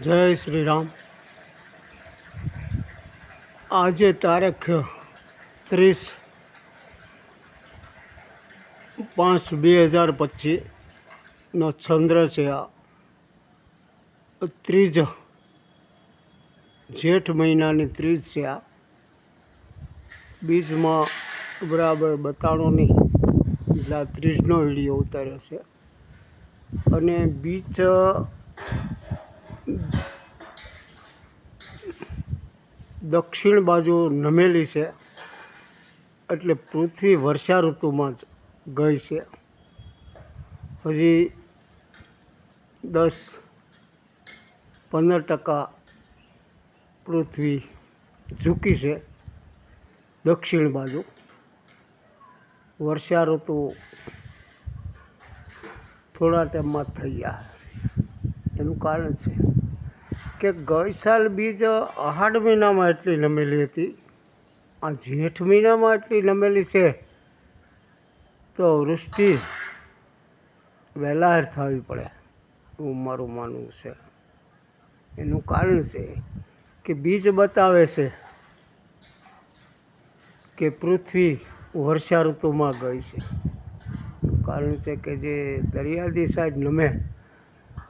જય શ્રી રામ આજે તારીખ ત્રીસ પાંચ બે હજાર પચીસનો ચંદ્ર છે આ. ત્રીજ જેઠ મહિનાની ત્રીજ છે આ. બીજમાં બરાબર બતાણોની ત્રીજનો વીડિયો ઉતાર્યો છે. અને બીજ દક્ષિણ બાજુ નમેલી છે, એટલે પૃથ્વી વર્ષા ઋતુમાં જ ગઈ છે. હજી દસ પંદર ટકા પૃથ્વી ઝૂકી છે દક્ષિણ બાજુ. વર્ષા ઋતુ થોડા ટાઈમમાં થઈ જાય એનું કારણ છે કે ગઈ સાલ બીજ અહાડ મહિનામાં એટલી નમેલી હતી. આ જેઠ મહિનામાં એટલી નમેલી છે તો વૃષ્ટિ વહેલાર થવી પડે એવું મારું માનવું છે. એનું કારણ છે કે બીજ બતાવે છે કે પૃથ્વી વર્ષા ઋતુમાં ગઈ છે. કારણ છે કે જે દરિયાદી સાઈડ નમે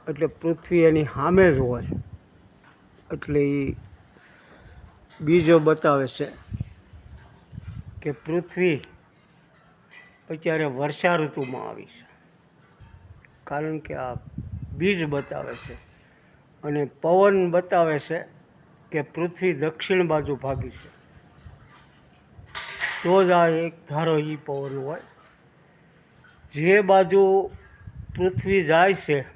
એટલે પૃથ્વી એની સામે જ હોય. એટલે એ બીજો બતાવે છે કે પૃથ્વી અત્યારે વર્ષા ઋતુમાં આવી છે. કારણ કે આ બીજ બતાવે છે અને પવન બતાવે છે કે પૃથ્વી દક્ષિણ બાજુ ભાગી છે. તો જ આ એક ધારો એ પવન હોય. જે બાજુ પૃથ્વી જાય છે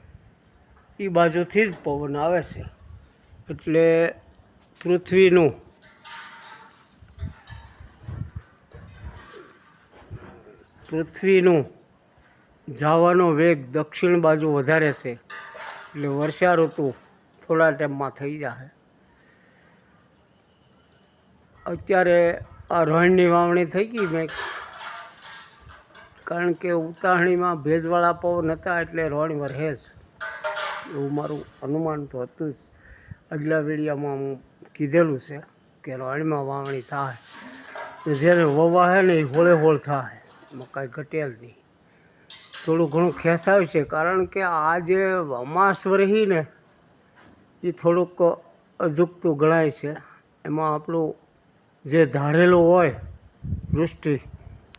એ બાજુથી જ પવન આવે છે. એટલે પૃથ્વીનું પૃથ્વીનું જવાનો વેગ દક્ષિણ બાજુ વધારે છે. એટલે વર્ષા ઋતુ થોડા ટાઈમમાં થઈ જશે અત્યારે આ રોહિણની વાવણી થઈ ગઈ મેં. કારણ કે ઉતાહણીમાં ભેજવાળા પવન હતા એટલે રોણ વરહે જ. એવું મારું અનુમાન તો હતું જ. આગલા વેડિયામાં હું કીધેલું છે કે રોહિણીમાં વાવણી થાય. તો જ્યારે વવા હે ને એ હોળે હોળ થાય. મકાઈ ઘટેલ નહીં. થોડું ઘણું ખેંચાય છે કારણ કે આ જે અમાસ રહી ને એ થોડુંક અજુકતું ગણાય છે. એમાં આપણું જે ધારેલું હોય, વૃષ્ટિ,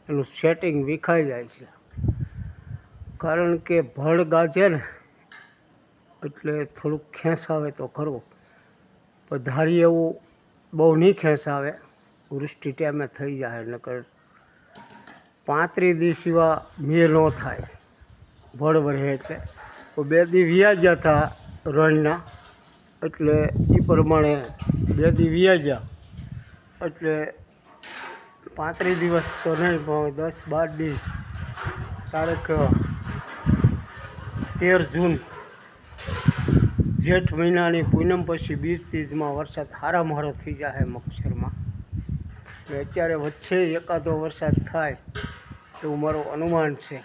એનું સેટિંગ વિખાઈ જાય છે. કારણ કે ભળ ગાજે ને એટલે થોડુંક ખેંચાવે તો ખરું. પણ ધારી એવું બહુ નહીં ખેંચાવે વૃષ્ટિ ટાઈમે થઈ જાય, નકર પાંત્રીસ દી સિવા મે ન થાય. ભળ વરે એટલે. બે દી વ્યાજ્યા હતા રણના. એટલે એ પ્રમાણે બે દી વ્યાજ્યા એટલે પાંત્રીસ દિવસ તો નહીં, પણ દસ બાર દી. તારીખ, તેર જૂન. જેઠ મહિનાની પૂનમ પછી બીજ ત્રીજમાં વરસાદ હારામહારો થઈ જાય મક્ષરમાં ને અત્યારે વચ્ચે એકાદો વરસાદ થાય એવું મારું અનુમાન છે.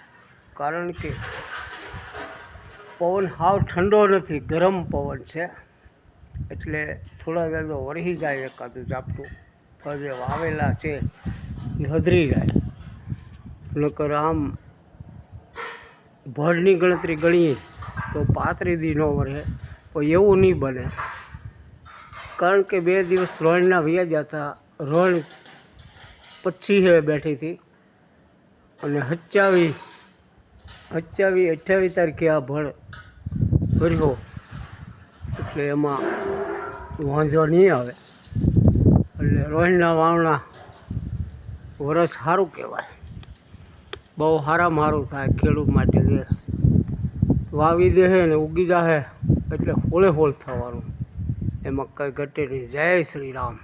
કારણ કે પવન હાવ ઠંડો નથી, ગરમ પવન છે. એટલે થોડા વેલો વરહી જાય એકાદું ઝાપટું તો જે વાવેલા છે એ હદરી જાય. નકર આમ ભળની ગણતરી ગણીએ તો પાતરી દી ન વરે પણ એવું નહીં બને. કારણ કે બે દિવસ રોણના વ્યાજ હતા. પછી હે બેઠી હતી. અને હચ્ચાવી હચ્ચાવી અઠ્યાવીસ તારીખે આ ભળ ભર્યો. એટલે એમાં વાંધો નહીં આવે. એટલે રોહિણના વાવણા વરસ સારું કહેવાય. બહુ સારું થાય ખેડૂત માટે વાવી દે ને ઉગી જાહે. એટલે હોળે હોળ થવાનું. એમાં કંઈ ઘટે નહીં. જય શ્રી રામ.